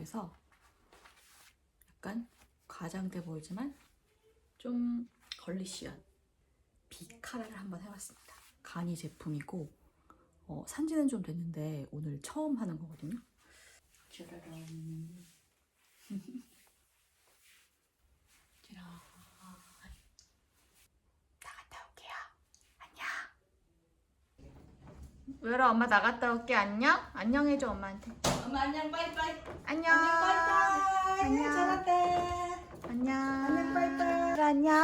해서 약간 과장돼 보이지만 좀 걸리시한 비카라를 한번 해봤습니다. 간이 제품이고 어, 산지는 좀 됐는데 오늘 처음 하는 거거든요. 짜라란. 짜란. 나갔다 올게요. 안녕. 왜라 엄마 나갔다 올게 안녕? 안녕해줘 엄마한테. 엄마 안녕 빠이빠이 안녕. 안녕 빠이빠이 안녕. 잘한다 안녕. 안녕, 빠이빠이. 안녕.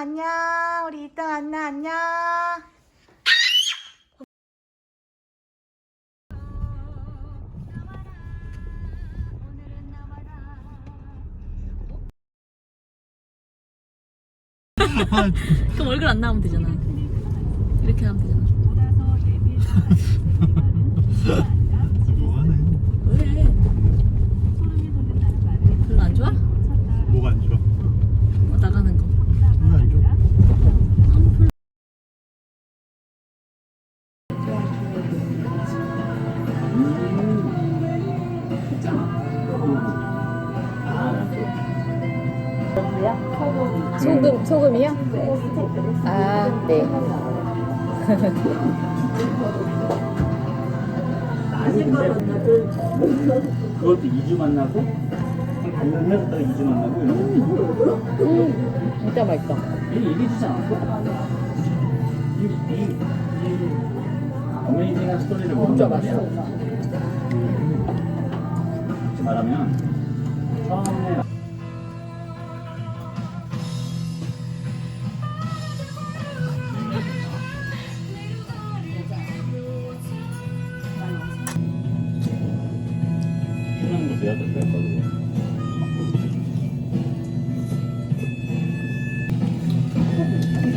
안녕. 우리 이따 만나. 안녕. 그럼 얼굴 안 나오면 되잖아. 이렇게 하면 되잖아. 뭐하네? 그것도 2주 만나고 한 반년 했다가 2주 만나고 이런 거 진짜 맛있다. 미리 얘기해 주지 않았어? 이, 이, 이 어메이징한 스토리를 진짜 모른단 말이야 맛있어. 솔직히 말하면 처음에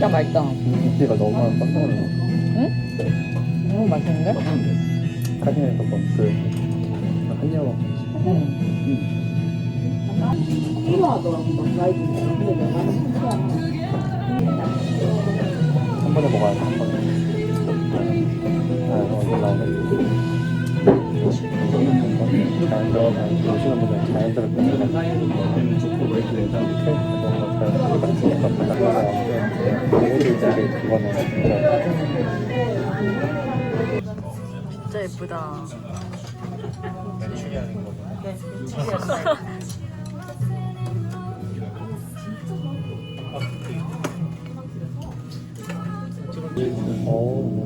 진짜 맛있다. 김치가 너무 깜짝 놀랐어. 너무 맛있는데? 사진에서 본그 한여름 한 번에 먹어야 돼, 한 번에. 아, 어, 이거 나오네. 뭐뭐 진짜 예쁘다.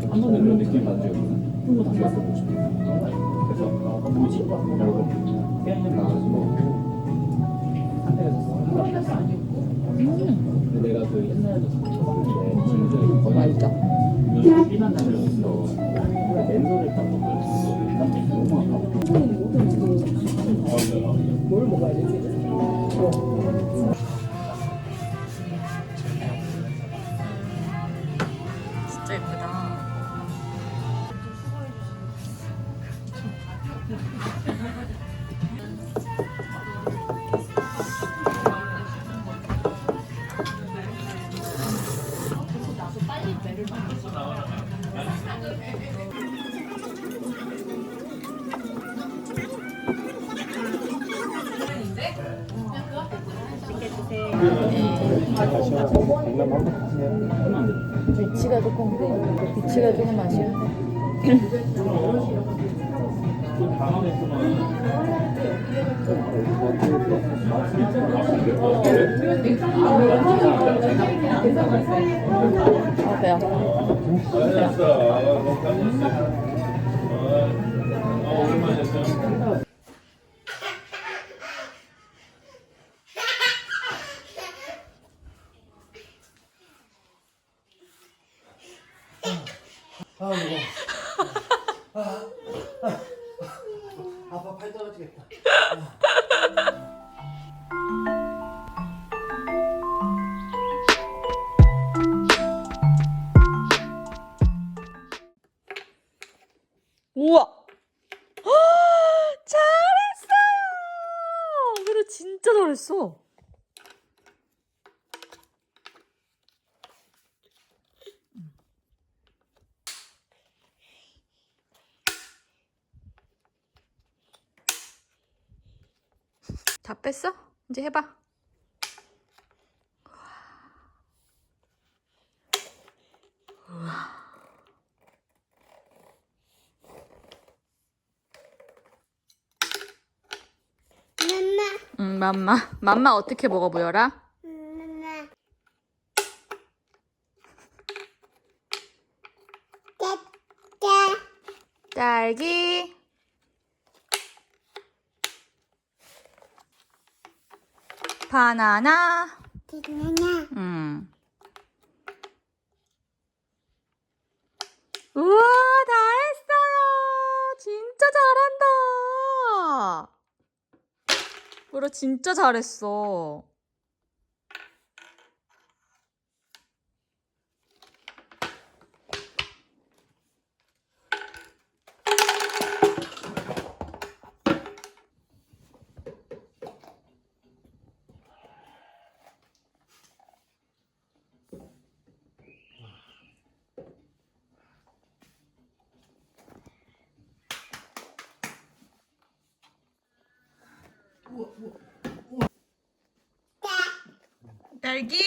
한 번에 그런 느낌 받죠. 한번 다시 와서 보고 싶어. 뭐지? 이러고 깨는 나가지고 졌어. 근데 내가 그 옛날에 처음에 진주에 거의 맛있다. 요즘 삐난 날을 있어. 와서 강남 한번 가세요. 비치가 조금 조금 아쉬워. 아 배야. 아, 무 거 다 뺐어? 이제 해봐. 응, 맘마. 맘마 어떻게 먹어 보여라? 딸기. 바나나. 음. 우와, 다 했어요. 진짜 잘한다. 우리 진짜 잘했어. 딸기.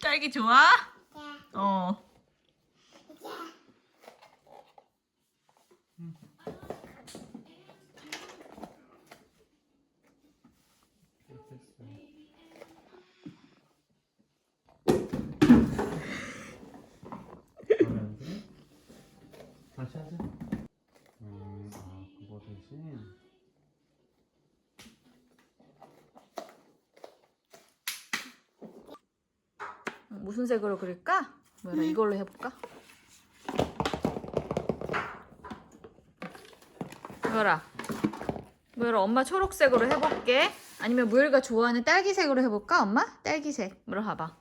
딸기 좋아? 다시 하자. 음, 아, 그거 대신. 무슨 색으로 그릴까? 뭐라 이걸로 해볼까? 뭐라? 뭐라 엄마 초록색으로 해볼게. 아니면 무열이가 좋아하는 딸기색으로 해볼까? 엄마? 딸기색. 뭐라 봐봐.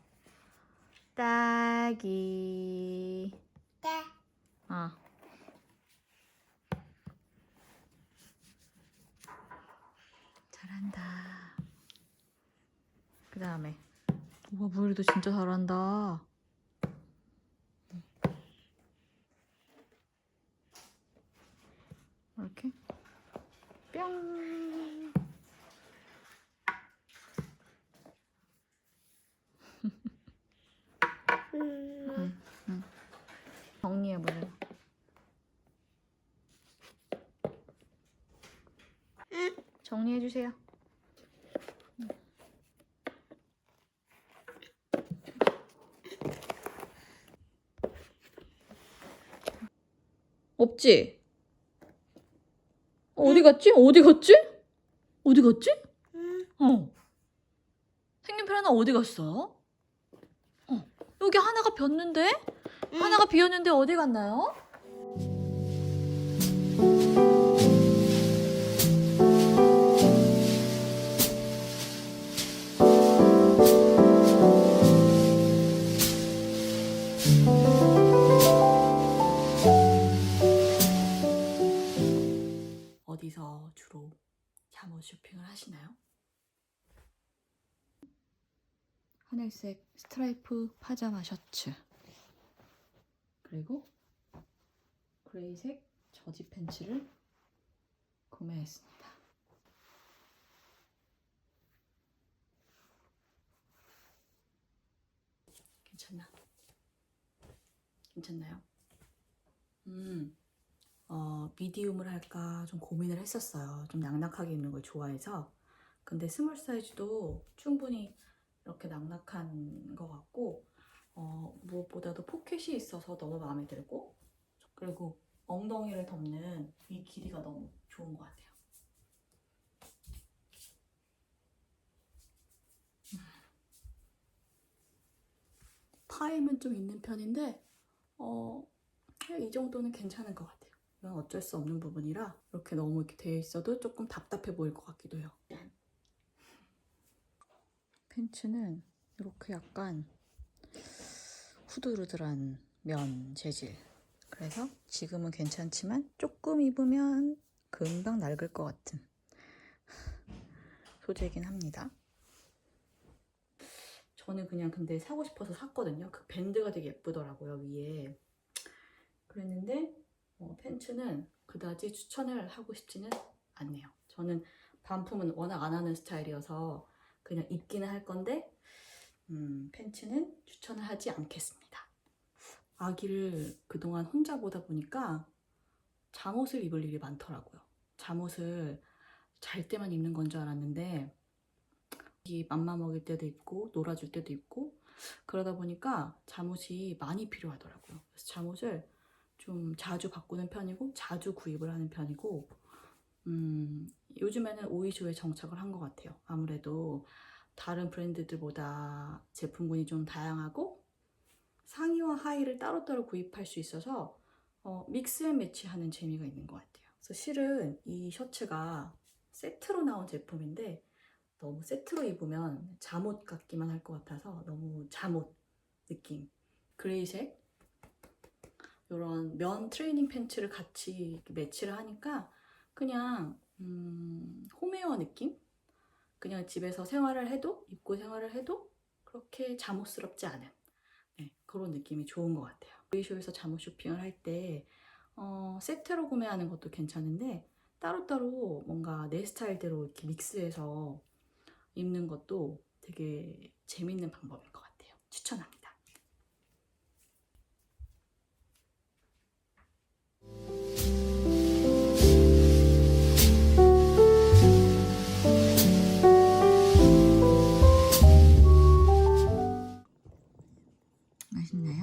딸기. 어. 잘한다. 그 다음에 우와 무열이도 진짜 잘한다. 이렇게 뿅. 정리해 보자. 정리해 주세요. 없지? 어디 갔지? 어디 갔지? 어디 갔지? 어. 색연필 하나 어디 갔어? 어. 여기 하나가 비었는데? 하나가 비었는데 어디 갔나요? 스트라이프 파자마 셔츠 그리고 그레이색 저지 팬츠를 구매했습니다. 괜찮나? 괜찮나요? 음. 어, 미디움을 할까 좀 고민을 했었어요. 좀 낙낙하게 입는 걸 좋아해서. 근데 스몰 사이즈도 충분히 이렇게 낙낙한 것 같고, 어, 무엇보다도 포켓이 있어서 너무 마음에 들고, 그리고 엉덩이를 덮는 이 길이가 너무 좋은 것 같아요. 음. 파임은 좀 있는 편인데, 어, 이 정도는 괜찮은 것 같아요. 이건 어쩔 수 없는 부분이라 이렇게 너무 이렇게 되어 있어도 조금 답답해 보일 것 같기도 해요. 팬츠는 이렇게 약간 후드르드한 면 재질. 그래서 지금은 괜찮지만 조금 입으면 금방 낡을 것 같은 소재이긴 합니다. 저는 그냥 근데 사고 싶어서 샀거든요. 그 밴드가 되게 예쁘더라고요, 위에. 그랬는데 어, 팬츠는 그다지 추천을 하고 싶지는 않네요. 저는 반품은 워낙 안 하는 스타일이어서 그냥 입기는 할 건데 음, 팬츠는 추천을 하지 않겠습니다. 아기를 그동안 혼자 보다 보니까 잠옷을 입을 일이 많더라고요. 잠옷을 잘 때만 입는 건 줄 알았는데 이 맘마 먹일 때도 입고 놀아줄 때도 입고 그러다 보니까 잠옷이 많이 필요하더라고요. 그래서 잠옷을 좀 자주 바꾸는 편이고 자주 구입을 하는 편이고 음, 요즘에는 오이쇼에 정착을 한 것 같아요. 아무래도 다른 브랜드들보다 제품군이 좀 다양하고 상의와 하의를 따로따로 구입할 수 있어서 어, 믹스 앤 매치하는 재미가 있는 것 같아요. 그래서 실은 이 셔츠가 세트로 나온 제품인데 너무 세트로 입으면 잠옷 같기만 할 것 같아서 너무 잠옷 느낌 그레이색 이런 면 트레이닝 팬츠를 같이 매치를 하니까 그냥 음, 홈웨어 느낌? 그냥 집에서 생활을 해도 입고 생활을 해도 그렇게 잠옷스럽지 않은 네, 그런 느낌이 좋은 것 같아요. 브이쇼에서 잠옷 쇼핑을 할때 어, 세트로 구매하는 것도 괜찮은데 따로따로 뭔가 내 스타일대로 이렇게 믹스해서 입는 것도 되게 재밌는 방법인 것 같아요. 추천합니다. 맛있나요?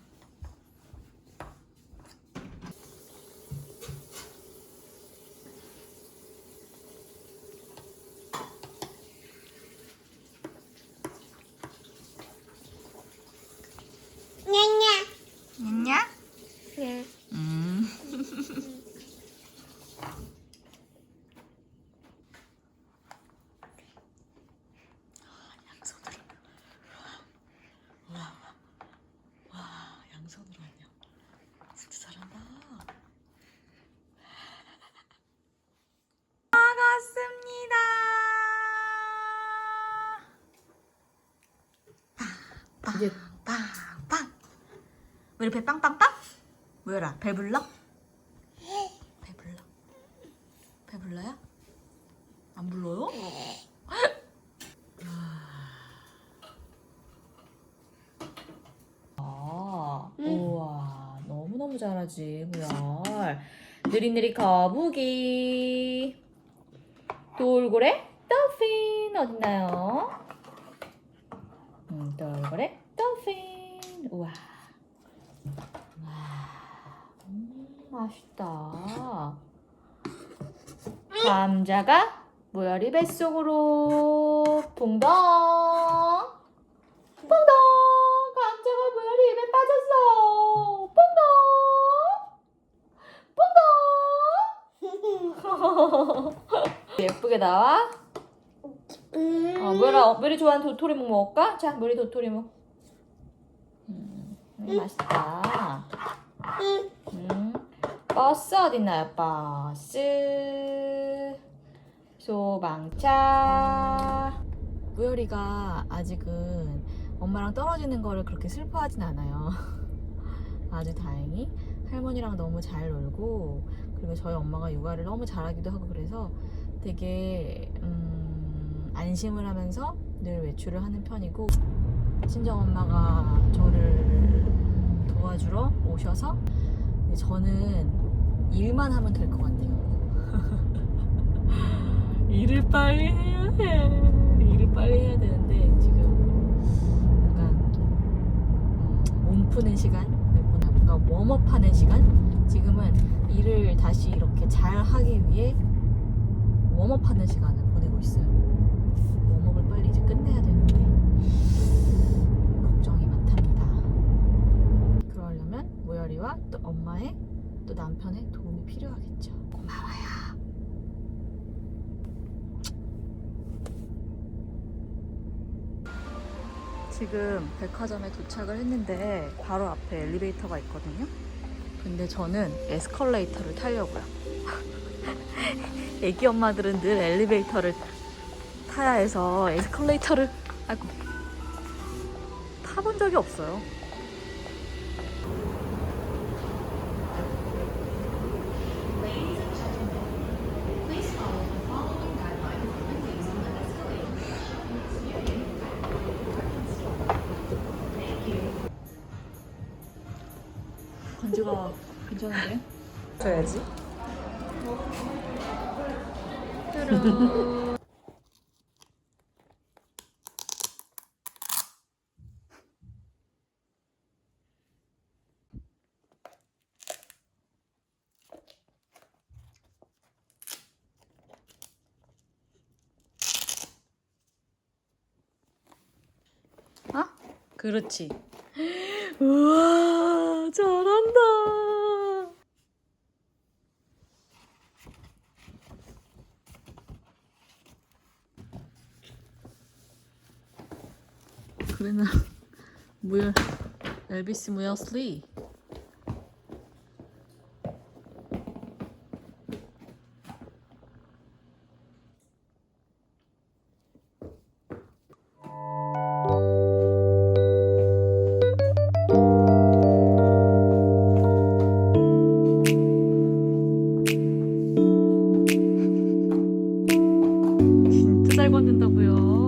이제 빵빵. 우리 배 빵빵빵? 뭐여라 배불러? 배불러? 배불러요? 안 불러요? 아, 우와 너무너무 잘하지 무열 느릿느릿 거북이 돌고래 dolphin 어딨나요? 음, 돌고래 dolphin. 우와. 음, 맛있다. 감자가 무열이 뱃속으로. 붕덩 붕덩 감자가 무열이 입에 빠졌어. 붕덩 붕덩 예쁘게 나와? 어, 무열아 무열이 좋아하는 도토리묵 먹을까? 자 무열이 도토리묵 음, 음, 맛있다. 음, 버스 어딨나요? 버스? 소방차. 무열이가 아직은 엄마랑 떨어지는 거를 그렇게 슬퍼하진 않아요. 아주 다행히. 할머니랑 너무 잘 놀고 그리고 저희 엄마가 육아를 너무 잘하기도 하고 그래서 되게 음, 안심을 하면서 늘 외출을 하는 편이고 친정 엄마가 저를 도와주러 오셔서 저는 일만 하면 될 것 같아요. 일을 빨리 해야 해. 일을 빨리 해야 되는데 지금 약간 음, 몸 푸는 시간, 뭔가 웜업하는 시간 지금은 일을 다시 이렇게 잘 하기 위해 웜업하는 시간을 보내고 있어요. 웜업을 빨리 이제 끝내야 되는데 걱정이 많답니다. 그러려면 모여리와 또 엄마의 또 남편의 도움이 필요하겠죠. 고마워요. 지금 백화점에 도착을 했는데 바로 앞에 엘리베이터가 있거든요. 근데 저는 에스컬레이터를 타려고요. 애기 엄마들은 늘 엘리베이터를 타야 해서 에스컬레이터를 아이고 타본 적이 없어요. 건지가 괜찮은데? 줘야지. 아? 그렇지. 우와, 그래나 무열 엘비스 무열슬리 진짜 잘 걷는다고요.